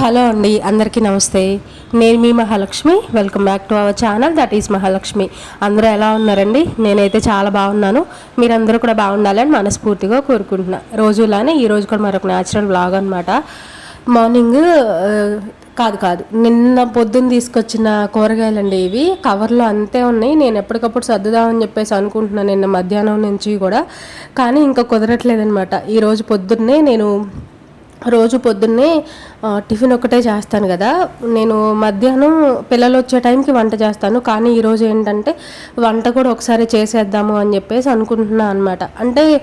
Hello అండి అందరికీ నమస్తే. నేను మీ Mahalakshmi. Welcome back to our channel that is Mahalakshmi. అందరూ ఎలా ఉన్నారండి? నేనైతే చాలా బాగున్నాను. మీరందరూ కూడా బాగుండాలని మనస్ఫూర్తిగా కోరుకుంటున్నా. రోజులానే ఈ రోజు కూడా మరొక న్యాచురల్ బ్లాగ్ అనమాట మార్నింగ్ కాదు కాదు. నిన్న పొద్దున్న తీసుకొచ్చిన కూరగాయలండి ఇవి. కవర్లో అంతే ఉన్నాయి. నేను ఎప్పటికప్పుడు సర్దుదామని చెప్పేసి అనుకుంటున్నాను నిన్న మధ్యాహ్నం నుంచి కూడా. కానీ ఇంకా కుదరట్లేదనమాట ఈరోజు పొద్దున్నే నేను రోజు పొద్దున్నే టిఫిన్ ఒకటే చేస్తాను కదా. నేను మధ్యాహ్నం పిల్లలు వచ్చే టైంకి వంట చేస్తాను. కానీ ఈరోజు ఏంటంటే వంట కూడా ఒకసారి చేసేద్దాము అని చెప్పేసి అనుకుంటున్నాను అనమాట అంటే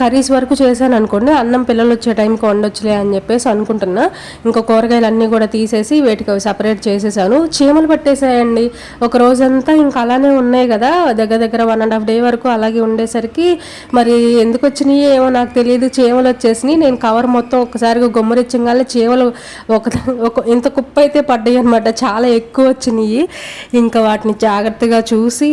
కర్రీస్ వరకు చేశాను అనుకోండి అన్నం పిల్లలు వచ్చే టైంకి వండొచ్చులే అని చెప్పేసి అనుకుంటున్నా. ఇంకా కూరగాయలు అన్నీ కూడా తీసేసి వేటికి అవి సపరేట్ చేసేసాను. చీమలు పట్టేసాయండి ఒక రోజంతా ఇంకా అలానే ఉన్నాయి కదా దగ్గర దగ్గర వన్ అండ్ హాఫ్ డే వరకు అలాగే ఉండేసరికి మరి ఎందుకు వచ్చినాయి ఏమో నాకు తెలియదు. చీమలు వచ్చేసినాయి. నేను కవర్ మొత్తం ఒకసారిగా కానీ చీమలు ఒక ఒక ఇంత కుప్ప అయితే పడ్డాయి అనమాట చాలా ఎక్కువ వచ్చినాయి. ఇంకా వాటిని జాగ్రత్తగా చూసి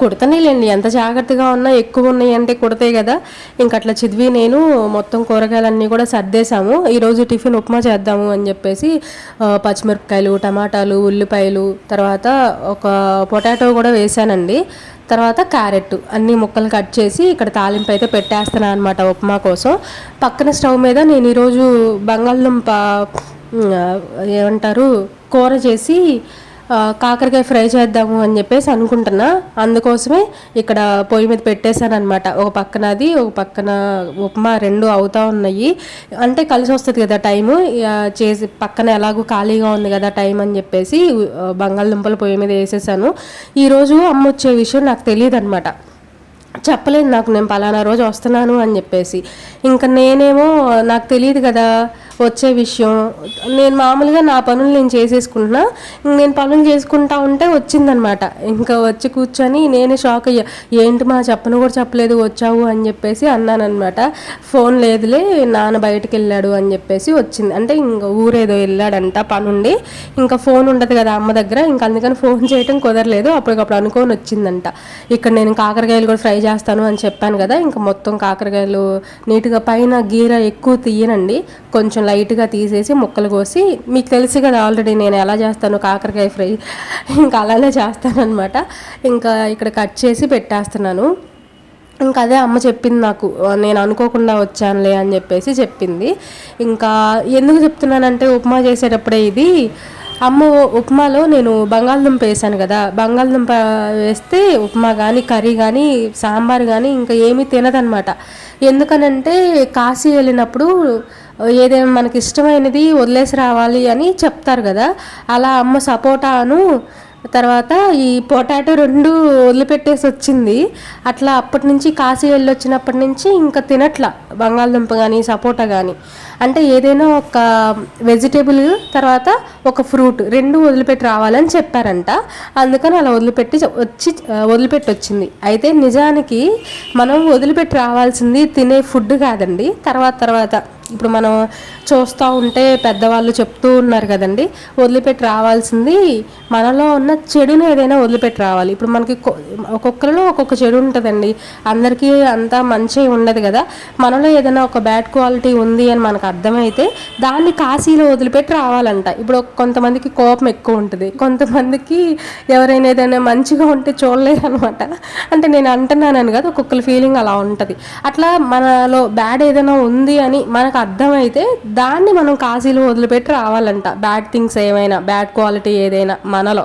కుడతనేలేండి. ఎంత జాగ్రత్తగా ఉన్నా ఎక్కువ ఉన్నాయి అంటే కుడతాయి కదా. ఇంక అట్లా చదివి నేను మొత్తం కూరగాయలన్నీ కూడా సర్దేశాము. ఈరోజు టిఫిన్ ఉప్మా చేద్దాము అని చెప్పేసి పచ్చిమిరపకాయలు టమాటాలు ఉల్లిపాయలు తర్వాత ఒక పొటాటో కూడా వేసానండి తర్వాత క్యారెట్ అన్ని ముక్కలు కట్ చేసి ఇక్కడ తాలింపు అయితే పెట్టేస్తున్నాను అనమాట ఉప్మా కోసం. పక్కన స్టవ్ మీద నేను ఈరోజు బంగాళదుంప ఏమంటారు కూర చేసి కాకరకాయ ఫ్రై చేద్దాము అని చెప్పేసి అనుకుంటున్నా. అందుకోసమే ఇక్కడ పొయ్యి మీద పెట్టేశాను అనమాట ఒక పక్కన అది ఒక పక్కన ఉప్మా రెండు అవుతా ఉన్నాయి. అంటే కలిసి వస్తుంది కదా టైము. చేసి పక్కన ఎలాగో ఖాళీగా ఉంది కదా టైం అని చెప్పేసి బంగాళదుంపలు పొయ్యి మీద వేసేసాను. ఈరోజు అమ్మ వచ్చే విషయం నాకు తెలియదు అనమాట చెప్పలేదు నాకు నేను పలానా రోజు వస్తున్నాను అని చెప్పేసి. ఇంకా నేనేమో నాకు తెలియదు కదా వచ్చే విషయం. నేను మామూలుగా నా పనులు నేను చేసేసుకుంటున్నా. ఇంక నేను పనులు చేసుకుంటా ఉంటే వచ్చిందనమాట. ఇంకా వచ్చి కూర్చొని నేనే షాక్ అయ్యా. ఏంటి మా చెప్పను కూడా చెప్పలేదు వచ్చావు అని చెప్పేసి అన్నానమాట ఫోన్ లేదులే నాన్న బయటకు వెళ్ళాడు అని చెప్పేసి వచ్చింది. అంటే ఇంకా ఊరేదో వెళ్ళాడంట పనుండి. ఇంకా ఫోన్ ఉండదు కదా అమ్మ దగ్గర. ఇంకా అందుకని ఫోన్ చేయటం కుదరలేదు. అప్పటికప్పుడు అనుకొని వచ్చిందంట. ఇక్కడ నేను కాకరకాయలు కూడా ఫ్రై చేస్తాను అని చెప్పాను కదా. ఇంకా మొత్తం కాకరకాయలు నీట్గా పైన గీర ఎక్కువ తీయనండి. కొంచెం లైట్గా తీసేసి ముక్కలు కోసి మీకు తెలుసు కదా ఆల్రెడీ నేను ఎలా చేస్తాను కాకరకాయ ఫ్రై. ఇంకా అలానే చేస్తానన్నమాట. ఇంకా ఇక్కడ కట్ చేసి పెట్టేస్తున్నాను. ఇంకా అదే అమ్మ చెప్పింది నాకు నేను అనుకోకుండా వచ్చానులే అని చెప్పేసి చెప్పింది. ఇంకా ఎందుకు చెప్తున్నానంటే ఉప్మా చేసేటప్పుడే ఇది అమ్మ ఉప్మాలో నేను బంగాళదుంప వేసాను కదా బంగాళదుంప వేస్తే ఉప్మా కానీ కర్రీ కానీ సాంబార్ కానీ ఇంకా ఏమీ తినదనమాట ఎందుకనంటే కాశీ వెళ్ళినప్పుడు ఏదైనా మనకి ఇష్టమైనది వదిలేసి రావాలి అని చెప్తారు కదా. అలా అమ్మ సపోటాను తర్వాత ఈ పొటాటో రెండు వదిలిపెట్టేసి వచ్చింది. అట్లా అప్పటి నుంచి కాశీ వెళ్ళి వచ్చినప్పటి నుంచి ఇంకా తినట్ల బంగాళదుంప కానీ సపోటా కానీ అంటే ఏదైనా ఒక వెజిటేబుల్ తర్వాత ఒక ఫ్రూట్ రెండు వదిలిపెట్టి రావాలని చెప్పారంట. అందుకని అలా వదిలిపెట్టి వచ్చి వదిలిపెట్టి వచ్చింది అయితే నిజానికి మనం వదిలిపెట్టి రావాల్సింది తినే ఫుడ్ కాదండి. తర్వాత తర్వాత ఇప్పుడు మనం చూస్తూ ఉంటే పెద్దవాళ్ళు చెప్తూ ఉన్నారు కదండి వదిలిపెట్టి రావాల్సింది మనలో ఉన్న చెడుని ఏదైనా వదిలిపెట్టి రావాలి. ఇప్పుడు మనకి ఒక్కొక్కరిలో ఒక్కొక్క చెడు ఉంటుందండి. అందరికీ అంతా మంచి ఉండదు కదా. మనలో ఏదైనా ఒక బ్యాడ్ క్వాలిటీ ఉంది అని మనకు అర్థమైతే దాన్ని కాశీలో వదిలిపెట్టి రావాలంట. ఇప్పుడు కొంతమందికి కోపం ఎక్కువ ఉంటుంది. కొంతమందికి ఎవరైనా ఏదైనా మంచిగా ఉంటే చూడలేరు అనమాట అంటే నేను అంటున్నానని కదా ఒక్కొక్కరి ఫీలింగ్ అలా ఉంటుంది. అట్లా మనలో బ్యాడ్ ఏదైనా ఉంది అని మనకు అర్థమైతే దాన్ని మనం కాశీలో వదిలిపెట్టి రావాలంట. బ్యాడ్ థింగ్స్ ఏమైనా బ్యాడ్ క్వాలిటీ ఏదైనా మనలో.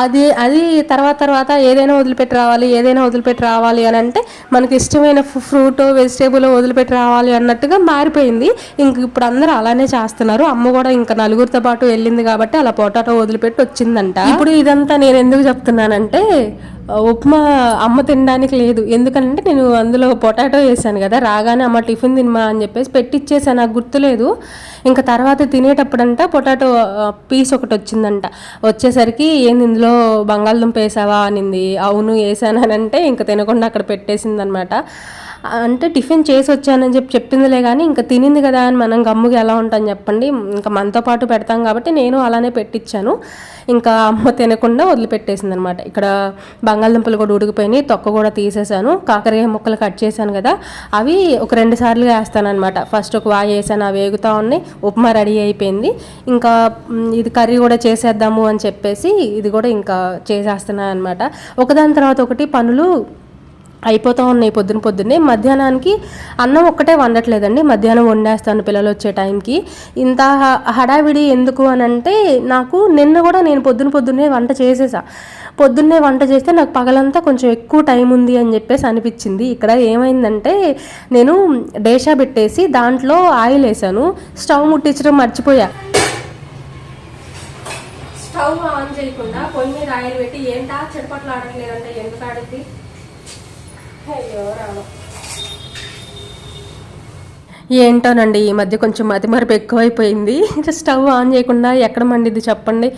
అది అది తర్వాత తర్వాత ఏదైనా వదిలిపెట్టి రావాలి ఏదైనా వదిలిపెట్టి రావాలి అని అంటే మనకి ఇష్టమైన ఫ్రూట్ వెజిటేబుల్ వదిలిపెట్టి రావాలి అన్నట్టుగా మారిపోయింది. ఇంక ఇప్పుడు అందరూ అలానే చేస్తున్నారు. అమ్మ కూడా ఇంకా నలుగురితో పాటు వెళ్ళింది కాబట్టి అలా పొటాటో వదిలిపెట్టి వచ్చిందంట. ఇప్పుడు ఇదంతా నేను ఎందుకు చెప్తున్నానంటే ఉప్మా అమ్మ తినడానికి లేదు. ఎందుకంటే నేను అందులో పొటాటో వేసాను కదా రాగానే అమ్మ టిఫిన్ తినమా అని చెప్పేసి పెట్టిచ్చేసాను నాకు గుర్తులేదు. ఇంకా తర్వాత తినేటప్పుడంట పొటాటో పీస్ ఒకటి వచ్చిందంట. వచ్చేసరికి ఏంది ఇందులో బంగాళదుంప వేసావా అనింది. అవును వేసాను అని అంటే ఇంకా తినకుండా అక్కడ పెట్టేసిందనమాట. అంటే టిఫిన్ చేసి వచ్చానని చెప్పి చెప్పిందిలే కానీ ఇంకా తినింది కదా అని మనం గమ్ముగా ఎలా ఉంటాం చెప్పండి. ఇంకా మనతో పాటు పెడతాం కాబట్టి నేను అలానే పెట్టించాను ఇంకా అమ్మ తినకుండా వదిలిపెట్టేసింది అనమాట ఇక్కడ బంగాళదుంపలు కూడా ఉడికిపోయినాయి తొక్క కూడా తీసేసాను. కాకరకాయ ముక్కలు కట్ చేశాను కదా అవి ఒక రెండు సార్లు వేస్తానమాట ఫస్ట్ ఒక వాయి వేసాను అవి వేగుతూ ఉన్నాయి ఉప్మా రెడీ అయిపోయింది. ఇంకా ఇది కర్రీ కూడా చేసేద్దాము అని చెప్పేసి ఇది కూడా ఇంకా చేసేస్తున్నాను అనమాట ఒకదాని తర్వాత ఒకటి పనులు అయిపోతూ ఉన్నాయి పొద్దున పొద్దున్నే. మధ్యాహ్నానికి అన్నం ఒక్కటే వండట్లేదండి. మధ్యాహ్నం వండేస్తాను పిల్లలు వచ్చే టైంకి. ఇంత హడావిడి ఎందుకు అని అంటే నాకు నిన్న కూడా నేను పొద్దున పొద్దున్నే వంట చేసేసా. పొద్దున్నే వంట చేస్తే నాకు పగలంతా కొంచెం ఎక్కువ టైం ఉంది అని చెప్పేసి అనిపించింది. ఇక్కడ ఏమైందంటే నేను డేషా పెట్టేసి దాంట్లో ఆయిల్ వేసాను. స్టవ్ ముట్టించడం మర్చిపోయా. స్టవ్ ఆన్ చేయకుండా పొయ్యి మీద ఆయిల్ పెట్టి ఏంటా చెడపట్లు ఆడట్లేదంటే ఎందుకు ఆడుద్ది? అయ్యో ఏంటోనండి ఈ మధ్య కొంచెం మతిమరపు ఎక్కువైపోయింది. స్టవ్ ఆన్ చేయకుండా ఎక్కడ మండిద్ది చెప్పండి.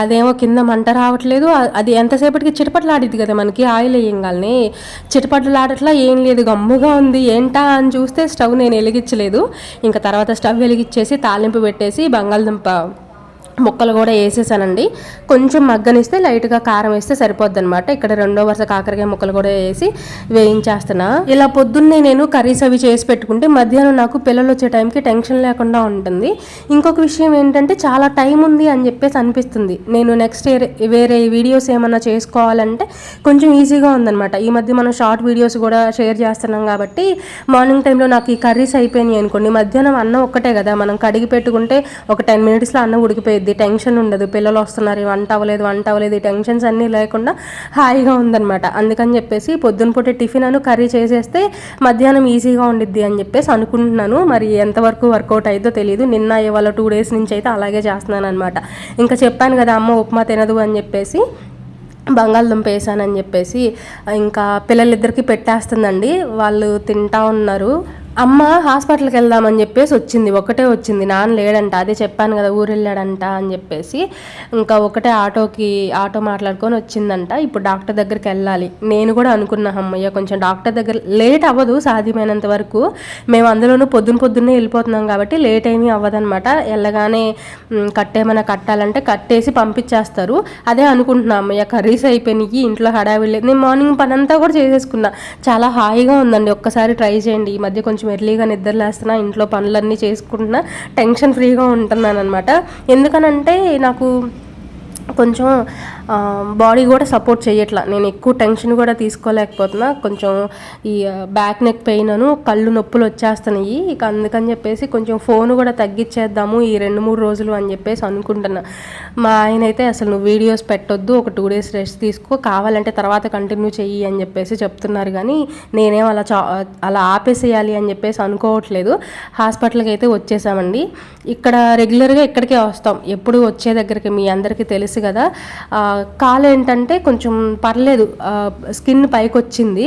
అదేమో కింద మంట రావట్లేదు. అది ఎంతసేపటికి చిటపట్లాడిద్ది కదా మనకి ఆయిల్ వేయంగానే చిటపట్లాడట్లా ఏం లేదు గమ్ముగా ఉంది. ఏంటా అని చూస్తే స్టవ్ నేను వెలిగించలేదు. ఇంకా తర్వాత స్టవ్ వెలిగించేసి తాలింపు పెట్టేసి బంగాళదుంప ముక్కలు కూడా వేసేసానండి. కొంచెం మగ్గనిస్తే లైట్గా కారం వేస్తే సరిపోద్ది అనమాట ఇక్కడ రెండో వరుస కాకరకాయ ముక్కలు కూడా వేసి వేయించేస్తున్నా. ఇలా పొద్దున్నే నేను కర్రీస్ అవి చేసి పెట్టుకుంటే మధ్యాహ్నం నాకు పిల్లలు వచ్చే టైంకి టెన్షన్ లేకుండా ఉంటుంది. ఇంకొక విషయం ఏంటంటే చాలా టైం ఉంది అని చెప్పేసి అనిపిస్తుంది. నేను నెక్స్ట్ వేరే వీడియోస్ ఏమన్నా చేసుకోవాలంటే కొంచెం ఈజీగా ఉందన్నమాట. ఈ మధ్య మనం షార్ట్ వీడియోస్ కూడా షేర్ చేస్తున్నాం కాబట్టి మార్నింగ్ టైంలో నాకు ఈ కర్రీస్ అయిపోయినాయి అనుకోండి. మధ్యాహ్నం అన్నం ఒక్కటే కదా. మనం కడిగి పెట్టుకుంటే ఒక టెన్ మినిట్స్లో అన్నం ఉడికిపోయింది టెన్షన్ ఉండదు. పిల్లలు వస్తున్నారు వంట అవ్వలేదు వంట అవ్వలేదు ఈ టెన్షన్స్ అన్నీ లేకుండా హాయిగా ఉందన్నమాట. అందుకని చెప్పేసి పొద్దున పూట టిఫిన్ అను కర్రీ చేసేస్తే మధ్యాహ్నం ఈజీగా ఉండిద్ది అని చెప్పేసి అనుకుంటున్నాను. మరి ఎంతవరకు వర్కౌట్ అయిందో తెలియదు నిన్న ఇవాళ టూ డేస్ నుంచి అయితే అలాగే చేస్తున్నాను అనమాట ఇంకా చెప్పాను కదా అమ్మ ఉప్మా తినదు అని చెప్పేసి బంగాళదుంప వేసానని చెప్పేసి ఇంకా పిల్లలిద్దరికి పెట్టేస్తుందండి. వాళ్ళు తింటా ఉన్నారు. అమ్మ హాస్పిటల్కి వెళ్దామని చెప్పేసి వచ్చింది. ఒకటే వచ్చింది. నాన్న లేడంట. అదే చెప్పాను కదా ఊరు వెళ్ళాడంట అని చెప్పేసి ఇంకా ఒకటే ఆటోకి ఆటో మాట్లాడుకొని వచ్చిందంట. ఇప్పుడు డాక్టర్ దగ్గరికి వెళ్ళాలి. నేను కూడా అనుకున్నా అమ్మయ్య కొంచెం డాక్టర్ దగ్గర లేట్ అవ్వదు సాధ్యమైనంత వరకు. మేము అందులోనూ పొద్దున పొద్దున్నే వెళ్ళిపోతున్నాం కాబట్టి లేట్ ఏమీ అవ్వదనమాట వెళ్ళగానే కట్టేమైనా కట్టాలంటే కట్టేసి పంపించేస్తారు. అదే అనుకుంటున్నా అమ్మయ్య కర్రీస్ అయిపోయినాయి ఇంట్లో హడావిడి నేను మార్నింగ్ పని అంతా కూడా చేసేసుకున్నా. చాలా హాయిగా ఉందండి. ఒక్కసారి ట్రై చేయండి. ఈ మధ్య కొంచెం కొంచెం ఎర్లీగా నిద్రలేస్తున్నా ఇంట్లో పనులన్నీ చేసుకుంటున్నా టెన్షన్ ఫ్రీగా ఉంటున్నాను అనమాట ఎందుకనంటే నాకు కొంచెం బాడీ కూడా సపోర్ట్ చేయట్లా నేను ఎక్కువ టెన్షన్ కూడా తీసుకోలేకపోతున్నా. కొంచెం ఈ బ్యాక్ నెక్ పెయిన్ అను కళ్ళు నొప్పులు వచ్చేస్తున్నాయి. ఇక అందుకని చెప్పేసి కొంచెం ఫోన్ కూడా తగ్గించేద్దాము ఈ రెండు మూడు రోజులు అని చెప్పేసి అనుకుంటున్నా. మా ఆయన అయితే అసలు నువ్వు వీడియోస్ పెట్టొద్దు ఒక టూ డేస్ రెస్ట్ తీసుకో. కావాలంటే తర్వాత కంటిన్యూ చెయ్యి అని చెప్పేసి చెప్తున్నారు కానీ నేనేం అలా చా అలా ఆపేసేయాలి అని చెప్పేసి అనుకోవట్లేదు. హాస్పిటల్కి అయితే వచ్చేసామండి. ఇక్కడ రెగ్యులర్గా ఇక్కడికే వస్తాం. ఎప్పుడు వచ్చే దగ్గరికి మీ అందరికీ తెలుసు కదా. కాలు ఏంటంటే కొంచెం పర్లేదు స్కిన్ పైకి వచ్చింది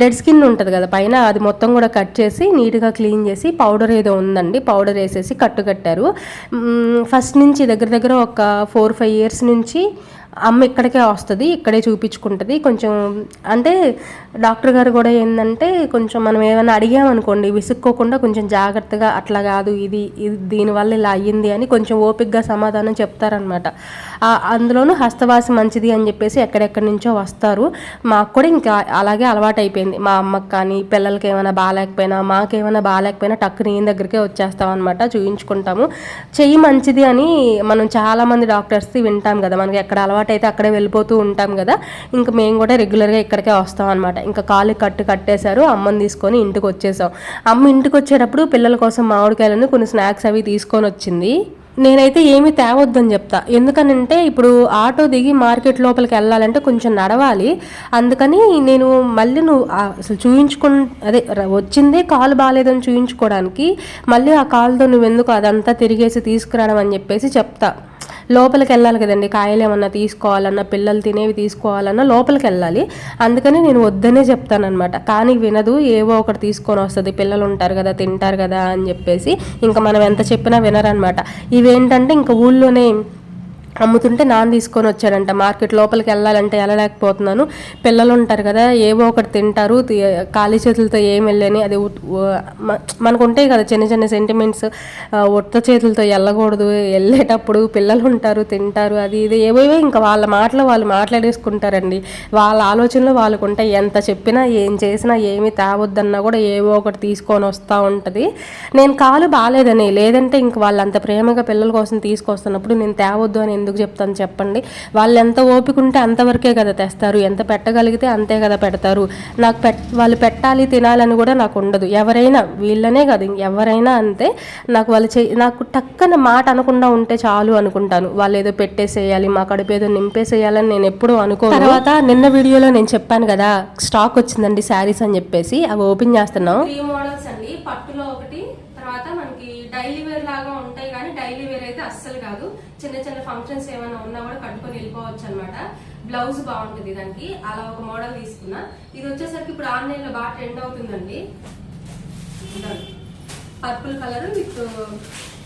డెడ్ స్కిన్ ఉంటుంది కదా పైన అది మొత్తం కూడా కట్ చేసి నీట్గా క్లీన్ చేసి పౌడర్ ఏదో ఉందండి పౌడర్ వేసేసి కట్టు కట్టారు. ఫస్ట్ నుంచి దగ్గర దగ్గర ఒక ఫోర్ ఫైవ్ ఇయర్స్ నుంచి అమ్మ ఇక్కడికే వస్తుంది ఇక్కడే చూపించుకుంటుంది. కొంచెం అంటే డాక్టర్ గారు కూడా ఏంటంటే కొంచెం మనం ఏమైనా అడిగామనుకోండి విసుక్కోకుండా కొంచెం జాగ్రత్తగా అట్లా కాదు ఇది ఇది దీనివల్ల ఇలా అయ్యింది అని కొంచెం ఓపికగా సమాధానం చెప్తారనమాట అందులోనూ హస్తవాసి మంచిది అని చెప్పేసి ఎక్కడెక్కడి నుంచో వస్తారు. మాకు కూడా ఇంకా అలాగే అలవాటు అయిపోయింది మా అమ్మకి కానీ పిల్లలకి ఏమైనా బాగాలేకపోయినా మాకేమైనా బాగాలేకపోయినా టక్కుని నేను దగ్గరికే వచ్చేస్తాం అనమాట చూయించుకుంటాము. చెయ్యి మంచిది అని మనం చాలామంది డాక్టర్స్ వింటాం కదా మనకి ఎక్కడ అలవాటు అయితే అక్కడే వెళ్ళిపోతూ ఉంటాం కదా ఇంకా మేము కూడా రెగ్యులర్గా ఇక్కడికే వస్తాం అనమాట ఇంకా కాలు కట్టు కట్టేశారు అమ్మని తీసుకొని ఇంటికి వచ్చేసాం. అమ్మ ఇంటికి వచ్చేటప్పుడు పిల్లల కోసం మామిడికాయలను కొన్ని స్నాక్స్ అవి తీసుకొని వచ్చింది. నేనైతే ఏమీ తేవద్దని చెప్తా. ఎందుకనంటే ఇప్పుడు ఆటో దిగి మార్కెట్ లోపలికి వెళ్ళాలంటే కొంచెం నడవాలి. అందుకని నేను మళ్ళీ నువ్వు అసలు చూయించుకు అదే వచ్చిందే కాలు బాగాలేదని చూయించుకోవడానికి మళ్ళీ ఆ కాలుతో నువ్వు ఎందుకు అదంతా తిరిగేసి తీసుకురావడం అని చెప్పేసి చెప్తా. లోపలికి వెళ్ళాలి కదండి. కాయలు ఏమన్నా తీసుకోవాలన్నా పిల్లలు తినేవి తీసుకోవాలన్నా లోపలికి వెళ్ళాలి. అందుకని నేను వద్దనే చెప్తానమాట కానీ వినదు ఏవో ఒకటి తీసుకొని వస్తుంది. పిల్లలు ఉంటారు కదా తింటారు కదా అని చెప్పేసి ఇంకా మనం ఎంత చెప్పినా వినరనమాట ఇవేంటంటే ఇంకా ఊళ్ళోనే అమ్ముతుంటే నాన్న తీసుకొని వచ్చాడంట. మార్కెట్ లోపలికి వెళ్ళాలంటే వెళ్ళలేకపోతున్నాను. పిల్లలు ఉంటారు కదా ఏవో ఒకటి తింటారు. ఖాళీ చేతులతో ఏం వెళ్ళని అది మనకు ఉంటాయి కదా చిన్న చిన్న సెంటిమెంట్స్ ఉత్త చేతులతో వెళ్ళకూడదు. వెళ్ళేటప్పుడు పిల్లలు ఉంటారు తింటారు అది ఇది ఏవేవో ఇంకా వాళ్ళ మాటలు వాళ్ళు మాట్లాడేసుకుంటారండి. వాళ్ళ ఆలోచనలు వాళ్ళకు ఉంటాయి. ఎంత చెప్పినా ఏం చేసినా ఏమి తేవద్దన్నా కూడా ఏవో ఒకటి తీసుకొని వస్తూ ఉంటుంది. నేను కాలు బాగాలేదని లేదంటే ఇంక వాళ్ళు అంత ప్రేమగా పిల్లల కోసం తీసుకొస్తున్నప్పుడు నేను తేవద్దు అని ఎందుకు చెప్తాను చెప్పండి. వాళ్ళు ఎంత ఓపిక ఉంటే అంతవరకే కదా తెస్తారు. ఎంత పెట్టగలిగితే అంతే కదా పెడతారు. నాకు పెట్ వాళ్ళు పెట్టాలి తినాలని కూడా నాకు ఉండదు. ఎవరైనా వీళ్ళనే కాదు ఎవరైనా అంతే. నాకు వాళ్ళు చే నాకు టక్కన మాట అనకుండా ఉంటే చాలు అనుకుంటాను. వాళ్ళు ఏదో పెట్టేసేయాలి మా కడుపు ఏదో నింపేసేయాలని నేను ఎప్పుడూ అనుకో తర్వాత నిన్న వీడియోలో నేను చెప్పాను కదా స్టాక్ వచ్చిందండి శారీస్ అని చెప్పేసి. అవి ఓపెన్ చేస్తున్నాం. త్రీ మోడల్స్ అండి. పట్టులో ఒకటి తర్వాత మనకి డైలీ వేర్ లాగా ఉంటాయి కానీ డైలీ వేర్ అయితే అస్సలు కాదు. చిన్న చిన్న ఫంక్షన్స్ ఏమైనా ఉన్నా కూడా కట్టుకొని వెళ్ళిపోవచ్చు అనమాట బ్లౌజ్ బాగుంటుంది దానికి. అలా ఒక మోడల్ తీసుకున్నా. ఇది వచ్చేసరికి ఇప్పుడు ఆన్లైన్లో బాగా ట్రెండ్ అవుతుందండి. పర్పుల్ కలర్ విత్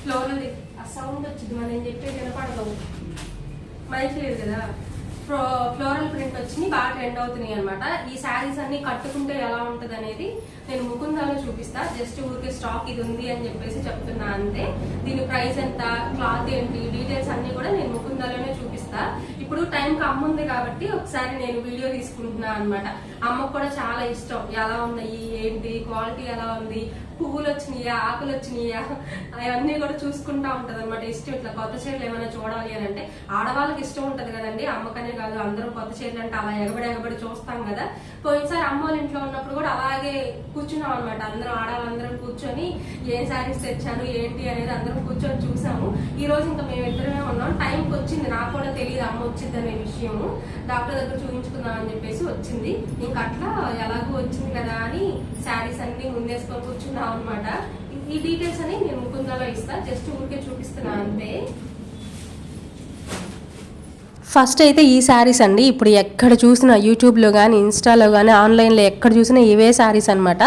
ఫ్లోరల్ ఆ సౌండ్ వచ్చింది. మనం నేను చెప్పేది వినపడదు. మైక్ లేదు కదా? ఫ్లోరల్ ప్రింట్ వచ్చి బాగా ట్రెండ్ అవుతున్నాయి అనమాట ఈ శారీస్ అన్ని కట్టుకుంటే ఎలా ఉంటుంది అనేది నేను ముకుందాలో చూపిస్తా. జస్ట్ ఊరికే స్టాక్ ఇది ఉంది అని చెప్పేసి చెప్తున్నా అంతే. దీని ప్రైస్ ఎంత క్లాత్ ఏంటి డీటెయిల్స్ అన్ని కూడా నేను ముకుందాలోనే చూపిస్తా. ఇప్పుడు టైం అమ్మ ఉంది కాబట్టి ఒకసారి నేను వీడియో తీసుకుంటున్నాను అనమాట అమ్మకు కూడా చాలా ఇష్టం. ఎలా ఉన్నాయి? ఏంటి? క్వాలిటీ ఎలా ఉంది? పువ్వులు వచ్చినాయా? ఆకులు వచ్చినాయా? అవన్నీ కూడా చూసుకుంటా ఉంటది అనమాట ఇష్టం ఇట్లా కొత్త చీరలు ఏమైనా చూడాలి అని అంటే ఆడవాళ్ళకి ఇష్టం ఉంటది కదండి. అమ్మకనే కాదు అందరూ కొత్త చీరలు అంటే అలా ఎగబడి ఎగబడి చూస్తాం కదా. పోయినసారి అమ్మ వాళ్ళ ఇంట్లో ఉన్నప్పుడు కూడా అలా కూర్చున్నాం అనమాట అందరం ఆడవాళ్ళందరం కూర్చొని ఏం శారీస్ తెచ్చారు ఏంటి అనేది అందరం కూర్చొని చూసాము. ఈ రోజు ఇంకా మేము ఇద్దరమే ఉన్నాం టైంకి వచ్చింది. నాకు కూడా తెలియదు అమ్మ వచ్చింది అనే విషయము. డాక్టర్ దగ్గర చూపించుకుందాం అని చెప్పేసి వచ్చింది. ఇంకా అట్లా ఎలాగో వచ్చింది కదా అని శారీస్ అన్ని ముందేసుకొని కూర్చున్నాం అనమాట ఈ డీటెయిల్స్ అని నేను ముకుందాలో ఇస్తా. జస్ట్ ఊరికే చూపిస్తున్నా అంతే. ఫస్ట్ అయితే ఈ శారీస్ అండి. ఇప్పుడు ఎక్కడ చూసినా యూట్యూబ్లో కానీ ఇన్స్టాలో కానీ ఆన్లైన్లో ఎక్కడ చూసినా ఇవే శారీస్ అనమాట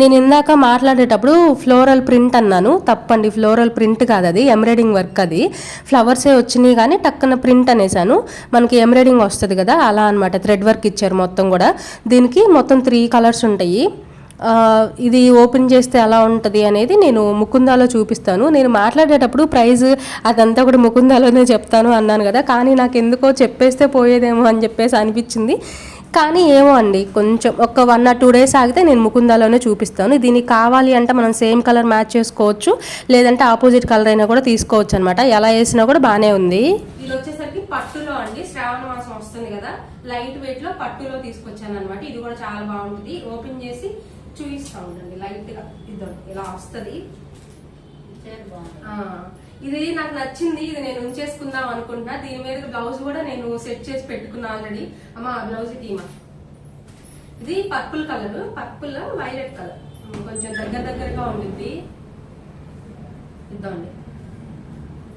నేను ఇందాక మాట్లాడేటప్పుడు ఫ్లోరల్ ప్రింట్ అన్నాను. తప్పండి ఫ్లోరల్ ప్రింట్ కాదు అది ఎంబ్రాయిడింగ్ వర్క్ అది. ఫ్లవర్సే వచ్చినాయి కానీ టక్కన ప్రింట్ అనేసాను. మనకి ఎంబ్రాయిడింగ్ వస్తుంది కదా అలా అనమాట థ్రెడ్ వర్క్ ఇచ్చారు మొత్తం కూడా. దీనికి మొత్తం త్రీ కలర్స్ ఉంటాయి. ఇది ఓపెన్ చేస్తే ఎలా ఉంటుంది అనేది నేను ముకుందాలో చూపిస్తాను. నేను మాట్లాడేటప్పుడు ప్రైజ్ అదంతా కూడా ముకుందాలోనే చెప్తాను అన్నాను కదా. కానీ నాకు ఎందుకో చెప్పేస్తే పోయేదేమో అని చెప్పేసి అనిపించింది. కానీ ఏమో అండి కొంచెం ఒక వన్ ఆర్ టూ డేస్ ఆగితే నేను ముకుందాలోనే చూపిస్తాను. దీనికి కావాలి అంటే మనం సేమ్ కలర్ మ్యాచ్ చేసుకోవచ్చు. లేదంటే ఆపోజిట్ కలర్ అయినా కూడా తీసుకోవచ్చు అనమాట ఎలా వేసినా కూడా బాగానే ఉంది. ఇది వచ్చేసరికి పట్టులో అండి శ్రావణ మాసం వస్తుంది కదా. లైట్ వెయిట్లో పట్టులో తీసుకొచ్చాను అనమాట ఇది కూడా చాలా బాగుంటుంది. ఓపెన్ చేసి చూపిస్తా ఉండండి. లైట్గా ఇద్దాం. ఇలా వస్తుంది? ఇది నాకు నచ్చింది. ఇది నేను ఉంచేసుకుందాం అనుకుంటున్నా. దీని మీద బ్లౌజ్ కూడా నేను సెట్ చేసి పెట్టుకున్నా ఆల్రెడీ. అమ్మా బ్లౌజ్ తీమా. ఇది purple colour purple violet colour. కొంచెం దగ్గర దగ్గరగా ఉంటుంది ఇద్దాండి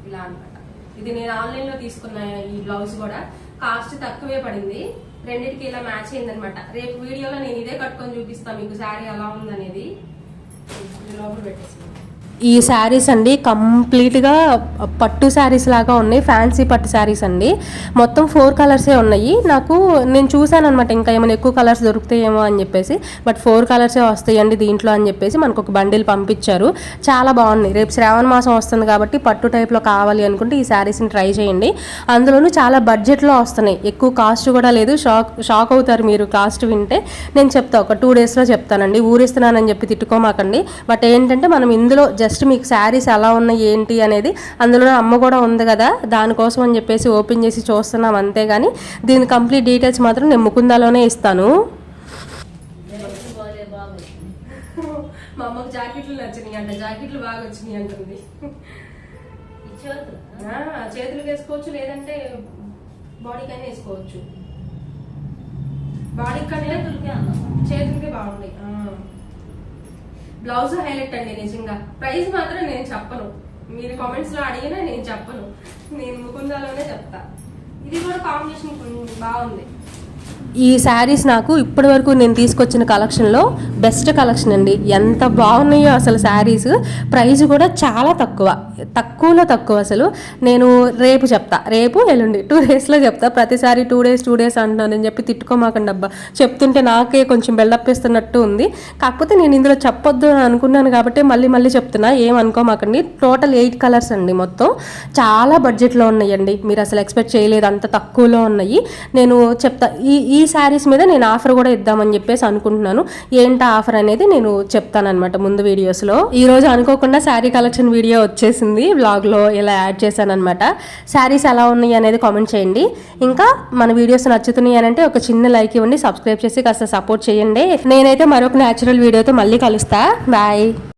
ఇలా అన్నమాట. ఇది నేను ఆన్లైన్లో తీసుకున్న ఈ బ్లౌజ్ కూడా. కాస్ట్ తక్కువే పడింది. రెండింటికి ఇలా మ్యాచ్ అయింది అనమాట రేపు వీడియోలో నేను ఇదే కట్టుకొని చూపిస్తాను మీకు శారీ ఎలా ఉందనేది. లోపల పెట్టేసి. ఈ శారీస్ అండి కంప్లీట్గా పట్టు శారీస్ లాగా ఉన్నాయి. ఫ్యాన్సీ పట్టు శారీస్ అండి. మొత్తం ఫోర్ కలర్సే ఉన్నాయి. నాకు నేను చూశాను అనమాట ఇంకా ఏమైనా ఎక్కువ కలర్స్ దొరుకుతాయేమో అని చెప్పేసి. బట్ ఫోర్ కలర్సే వస్తాయండి దీంట్లో అని చెప్పేసి మనకు ఒక బండిల్ పంపించారు. చాలా బాగున్నాయి. రేపు శ్రావణ మాసం వస్తుంది కాబట్టి పట్టు టైప్లో కావాలి అనుకుంటే ఈ శారీస్ని ట్రై చేయండి. అందులోనూ చాలా బడ్జెట్లో వస్తున్నాయి. ఎక్కువ కాస్ట్ కూడా లేదు. షాక్ షాక్ అవుతారు మీరు కాస్ట్ వింటే. నేను చెప్తా ఒక టూ డేస్లో చెప్తానండి. ఊరిస్తున్నానని చెప్పి తిట్టుకోమాకండి. బట్ ఏంటంటే మనం ఇందులో జస్ట్ మీకు శారీస్ ఎలా ఉన్నాయి ఏంటి అనేది అందులో అమ్మ కూడా ఉంది కదా దానికోసం అని చెప్పేసి ఓపెన్ చేసి చూస్తున్నాం అంతేగాని దీని కంప్లీట్ డీటెయిల్స్ మాత్రం నేను ముకుందాలోనే ఇస్తాను. మా అమ్మకు జాకెట్లు నచ్చినాయి అంట జాకెట్లు బాగా వచ్చినాయి అంటుంది. ఆ, చేతులకు వేసుకోవచ్చు లేదంటే బాడీకైనా వేసుకోవచ్చు. బాడీ కన్నా చేతులకే బాగున్నాయి. ఆ. బ్లౌజ్ హైలైట్ అండి నిజంగా. ప్రైస్ మాత్రం నేను చెప్పను. మీరు కామెంట్స్లో అడిగినా నేను చెప్పను. నేను ముకుందాలోనే చెప్తా. ఇది కూడా కాంబినేషన్ బాగుంది. ఈ శారీస్ నాకు ఇప్పటి వరకు నేను తీసుకొచ్చిన కలెక్షన్లో బెస్ట్ కలెక్షన్ అండి. ఎంత బాగున్నాయో అసలు శారీస్. ప్రైస్ కూడా చాలా తక్కువ. తక్కువలో తక్కువ అసలు. నేను రేపు చెప్తా. రేపు ఎల్లుండి. టూ డేస్లో చెప్తా. ప్రతిసారి టూ డేస్ టూ డేస్ అంటున్నానని చెప్పి తిట్టుకోమాకండి అబ్బా. చెప్తుంటే నాకే కొంచెం బిల్డప్ ఇస్తున్నట్టు ఉంది. కాకపోతే నేను ఇందులో చెప్పొద్దు అని అనుకున్నాను కాబట్టి మళ్ళీ మళ్ళీ చెప్తున్నా. ఏం అనుకోమాకండి. టోటల్ ఎయిట్ కలర్స్ అండి మొత్తం. చాలా బడ్జెట్లో ఉన్నాయండి. మీరు అసలు ఎక్స్పెక్ట్ చేయలేదు. అంత తక్కువలో ఉన్నాయి. నేను చెప్తా. ఈ ఈ శారీస్ మీద నేను ఆఫర్ కూడా ఇద్దామని చెప్పేసి అనుకుంటున్నాను. ఏంటి ఆఫర్ అనేది నేను చెప్తానమాట ముందు వీడియోస్లో ఈ రోజు అనుకోకుండా శారీ కలెక్షన్ వీడియో వచ్చేసింది వ్లాగ్లో ఇలా యాడ్ చేశాను అనమాట శారీస్ ఎలా ఉన్నాయి అనేది కామెంట్ చేయండి. ఇంకా మన వీడియోస్ నచ్చుతున్నాయి అని అంటే ఒక చిన్న లైక్ ఇవ్వండి సబ్స్క్రైబ్ చేసి కాస్త సపోర్ట్ చేయండి. నేనైతే మరొక న్యాచురల్ వీడియోతో మళ్ళీ కలుస్తా. బాయ్